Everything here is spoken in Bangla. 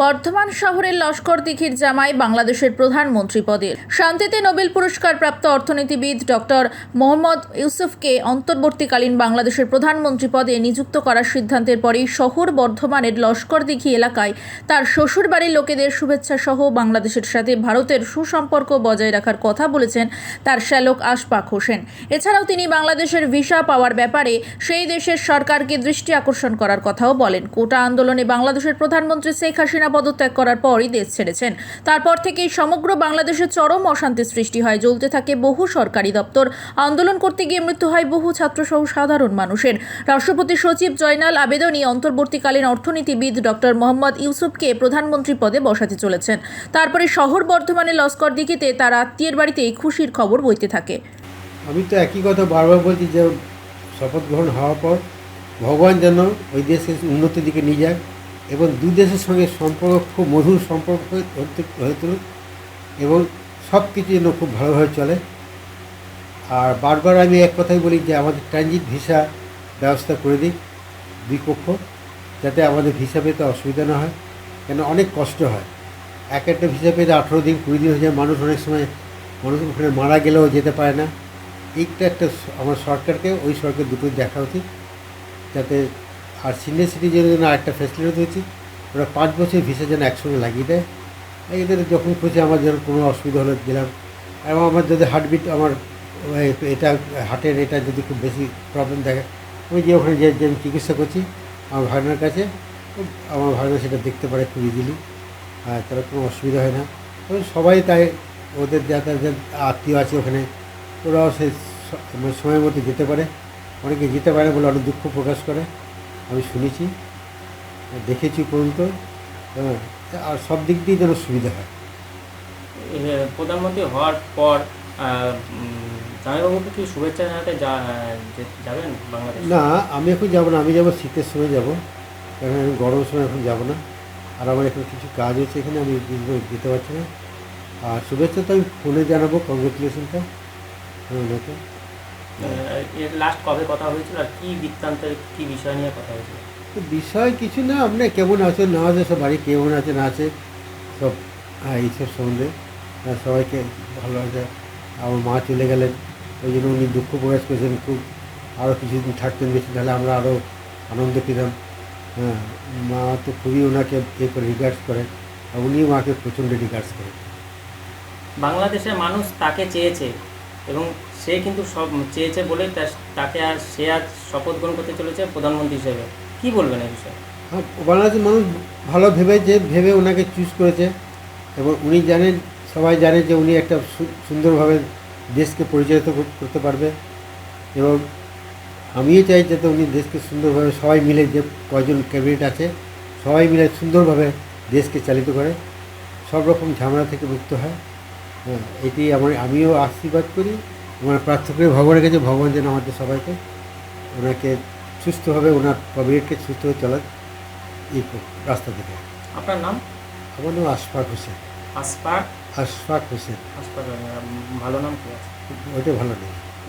বর্ধমান শহরের লস্কর দিঘির জামাই বাংলাদেশের প্রধানমন্ত্রী পদে। শান্তিতে নোবেল পুরস্কার প্রাপ্ত অর্থনীতিবিদ ডক্টর মোহাম্মদ ইউসুফকে অন্তর্বর্তীকালীন বাংলাদেশের প্রধানমন্ত্রী পদে নিযুক্ত করার সিদ্ধান্তের পরেই শহর বর্ধমানের লস্কর দিঘি এলাকায় তার শ্বশুরবাড়ির লোকেদের শুভেচ্ছা সহ বাংলাদেশের সাথে ভারতের সুসম্পর্ক বজায় রাখার কথা বলেছেন তার শ্যালক আশফাক হোসেন। এছাড়াও তিনি বাংলাদেশের ভিসা পাওয়ার ব্যাপারে সেই দেশের সরকারকে দৃষ্টি আকর্ষণ করার কথাও বলেন। কোটা আন্দোলনে বাংলাদেশের প্রধানমন্ত্রী শেখ হাসিনা পদত্যাগ করার পরই দেশ ছেড়েছেন। তারপর থেকেই সমগ্র বাংলাদেশে চরম অশান্তি সৃষ্টি হয়। জ্বলতে থাকে বহু সরকারি দপ্তর। আন্দোলন করতে গিয়ে মৃত্যু হয় বহু ছাত্রসহ সাধারণ মানুষের। রাষ্ট্রপতি সচিব জয়নাল আবেদনই অন্তর্বর্তীকালীন অর্থনীতিবিদ ডক্টর মোহাম্মদ ইউসুফকে প্রধানমন্ত্রী পদে বসাতে চলেছেন। তারপরে শহর বর্ধমানে লস্কর দিঘিতে তার আত্মীয়ের বাড়িতে এই খুশির খবর বইতে থাকে। আমি তো একই কথা বারবার বলছি যে শপথ গ্রহণ হওয়ার পর ভগবান যেন ওই দেশের উন্নতির দিকে নিয়ে যায়। এবং দু দেশের সঙ্গে সম্পর্ক, খুব মধুর সম্পর্ক হয়ে- তুলুক এবং সব কিছু যেন খুব ভালোভাবে চলে। আর বারবার আমি এক কথাই বলি যে আমাদের ট্রানজিট ভিসা ব্যবস্থা করে দিক দুই পক্ষ যাতে আমাদের ভিসা পেতে অসুবিধা না হয়, কেন অনেক কষ্ট হয়। এক একটা ভিসা পেতে আঠেরো দিন, কুড়ি দিন হয়ে যায়, মানুষ অনেক সময় মানুষ ওখানে মারা গেলেও যেতে পারে না। এইটা একটা আমার সরকারকে, ওই সরকার দুটো দেখা উচিত, যাতে আর সিনিয়র সিটিজেনের জন্য আরেকটা ফ্যাসিলিটি উচিত ওরা পাঁচ বছর ভিসা যেন একসঙ্গে লাগিয়ে দেয়। এদের যখন খুশি আমার যেন কোনো অসুবিধা হলে গেলাম এবং আমার যদি হার্টবিট আমার এটা হার্টের এটা যদি খুব বেশি প্রবলেম থাকে আমি যে ওখানে যে যে আমি চিকিৎসা করছি, আমার ভাগনার কাছে, আমার ভাগনা সেটা দেখতে পারে খুব ইজিলি আর তার কোনো অসুবিধা হয় না। এবং সবাই তাই, ওদের যাদের যাদের আত্মীয় আছে ওখানে, ওরাও স- সময় মতো যেতে পারে। অনেকে যেতে পারে বলে অনেক দুঃখ প্রকাশ করে। আমি শুনেছি দেখেছি পর্যন্ত হ্যাঁ আর সব দিক দিয়ে যেন সুবিধা হয়। প্রধানমন্ত্রী হওয়ার পর জামাইবাবুকে কি শুভেচ্ছা জানাতে যাবেন বাংলাদেশ? না আমি এখন যাব না আমি যাব শীতের সময় যাব কারণ আমি গরমের সময় এখন যাব না আর আমার এখন কিছু কাজ হচ্ছে এখানে আমি যেতে পারছি না। আর শুভেচ্ছা তো আমি ফোনে জানাব কংগ্রেচুলেশনটা ওনাকে এর লাস্ট কবে কথা হয়েছিল আর কি বৃত্তান্তের কি বিষয় নিয়ে কথা হয়েছিল? বিষয় কিছু না আপনি কেমন আছে না আছে সব বাড়ি কেমন আছে না আছে সব এইসব সম্বন্ধে। সবাইকে ভালো আছে। আমার মা চলে গেলেন ওই জন্য উনি দুঃখ প্রকাশ করেছেন খুব আরও কিছুদিন থাকতেন বেশি তাহলে আমরা আরও আনন্দ পেতাম। হ্যাঁ মা তো খুবই ওনাকে ইয়ে করে রিগার্ডস করে আর উনিও মাকে প্রচণ্ড রিগার্ডস করেন বাংলাদেশের মানুষ তাকে চেয়েছে এবং সে কিন্তু সব চেয়েছে বলে তাকে আর সে আজ শপথ গ্রহণ করতে চলেছে প্রধানমন্ত্রী হিসেবে। কি বলবেন এই বিষয়ে? হ্যাঁ বাংলাদেশের মানুষ ভালো ভেবেছে ভেবে ওনাকে চুজ করেছে এবং উনি জানেন, সবাই জানে যে উনি একটা সুন্দরভাবে দেশকে পরিচালিত করতে পারবে এবং আমিও চাই যাতে উনি দেশকে সুন্দরভাবে সবাই মিলে যে কয়জন ক্যাবিনেট আছে, সবাই মিলে সুন্দরভাবে দেশকে চালিত করে। সব রকম ঝামেলা থেকে মুক্ত হয়। হ্যাঁ এটি আমার আমিও আশীর্বাদ করি। আমার প্রার্থনা করি ভগবানের কাছে ভগবান যেন আমাদের সবাইকে ওনাকে সুস্থভাবে ওনার ক্যাবিনেটকে সুস্থভাবে চলার এই রাস্তা থেকে আপনার নাম? আমার নাম আশফাক হোসেন। আশফাক? আশফাক হোসেন। আশফাক ভালো নাম কি ওইটা ভালো নেই।